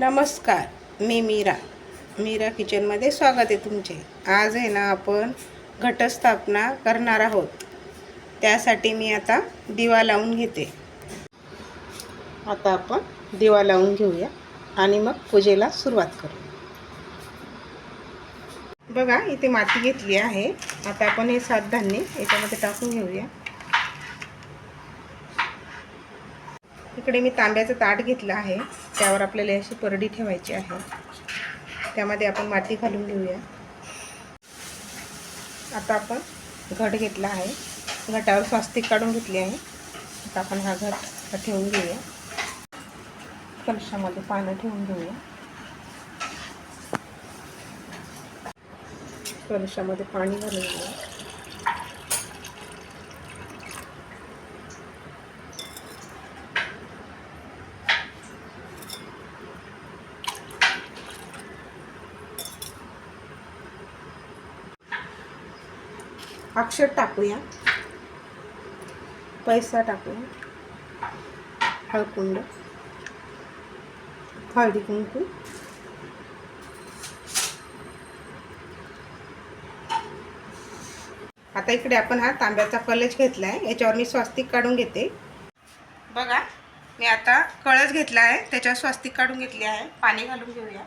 नमस्कार मी मीरा. मीरा किचनमध्ये स्वागत आहे तुमचे. आज आहे ना आपण घटस्थापना करणार आहोत. त्यासाठी मी आता दिवा लावून घेते. आता आपण दिवा लावून घेऊया आणि मग पूजेला सुरुवात करू. बघा इथे माती घेतली आहे. आता आपण हे सात धान्य याच्यामध्ये टाकून घेऊया. इकडे मी तांब्याचं ताट घेतलं आहे. त्यावर आपल्याला अशी परडी ठेवायची आहे. त्यामध्ये आपण माती घालून घेऊया. आता आपण घट घेतला आहे. घटावर स्वास्तिक काढून घेतली आहे. आता आपण हा घट ठेवून घेऊया. कलशामध्ये पानं ठेवून घेऊया. कलशामध्ये पाणी घालून घेऊया. अक्षर टाकूया. पैसा टाकूया. हळकुंड. हळदी कुंकू. आता इकडे आपण हा तांब्याचा कलश घेतला आहे याच्यावर मी स्वास्तिक काढून घेते. बघा मी आता कळस घेतला आहे. त्याच्यावर स्वास्तिक काढून घेतली आहे. पाणी घालून घेऊया.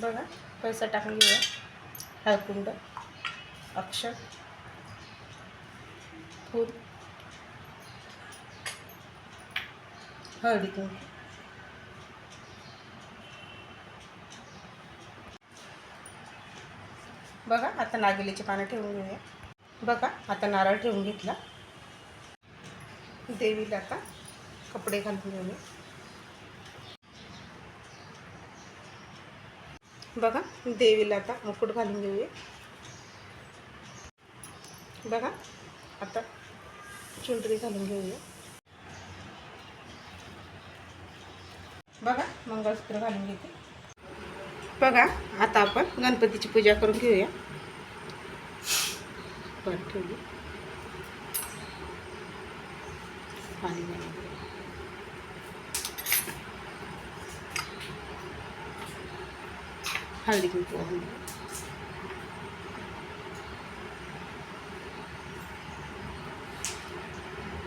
बघा पैसा टाकून घेऊया. हळकुंड अक्षर फूल हळदी कुंकू. बघा आता नागेलीची पानं ठेवून घेऊया. बघा आता नारळ ठेवून घेतला. देवीला आता कपडे घालून घेऊया. बघा देवीला आता मुकुट घालून घेऊया. बघा आता चुंदरी घालून घेऊया. बघा मंगळसूत्र घालून घेते. बघा आता आपण गणपतीची पूजा करून घेऊया. परत ठेवली पाणी घालून घेऊया. हळदी कुंकू वाहून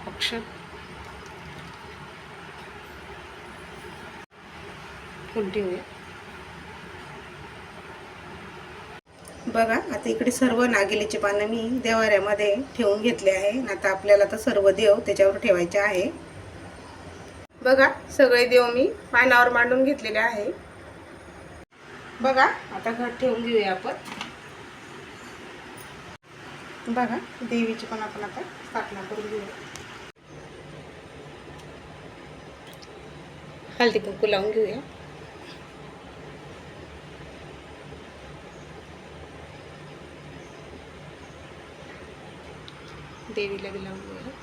अक्षर बघा आता इकडे सर्व नागिलीचे पानं मी देवाऱ्यामध्ये ठेवून घेतले आहे. आता आपल्याला तर सर्व देव त्याच्यावर ठेवायचे आहे. बघा सगळे देव मी पानावर मांडून घेतलेले आहे. बघा आता घट ठेवून घेऊया आपण. बघा देवीची पण आपण आता स्थापना करून घेऊया. हळदी कुंकू लावून घेऊया. देवीला बी लावून घेऊया.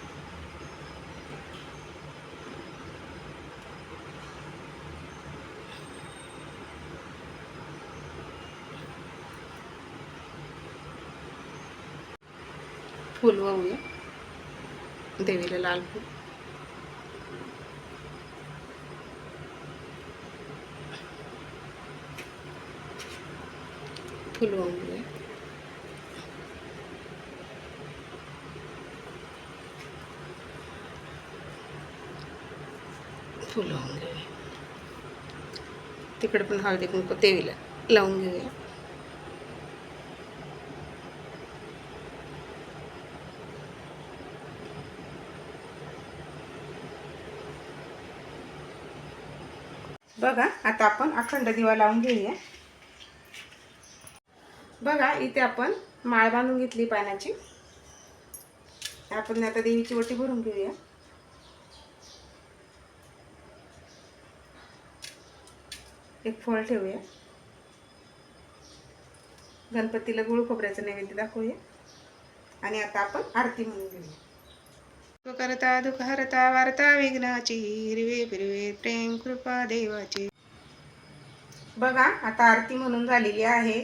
फूल वाहूया देवीला लाल फूल फूल वाहून घेऊया फुलं लावून घेऊया तिकडे पण हळदी कुंकू देवीला लावून घेऊया बघा आता आपण अखंड दिवा लावून घेऊया. बघा इथे आपण माळ बांधून घेतली पाण्याची आपण आता देवीची वटी भरून घेऊया. एक फळ ठेवूया. गणपतीला गुळ खोबऱ्याचं नैवेद्य दाखवूया. आणि आता आपण आरती म्हणून घेऊया. करता दुःख हरता वार्ता विघ्नाची हिरवे फिरवे प्रेम कृपा देवाची. बघा आता आरती म्हणून झालेली आहे.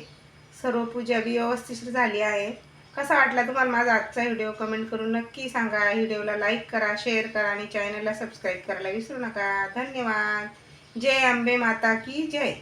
सर्व पूजा बी व्यवस्थित झाली आहे. कसा वाटला तुम्हाला माझा आजचा व्हिडिओ? कमेंट करून नक्की सांगा. व्हिडिओला लाईक करा शेअर करा आणि चॅनलला सबस्क्राईब करायला विसरू नका. धन्यवाद. जय अंबे माता की जय.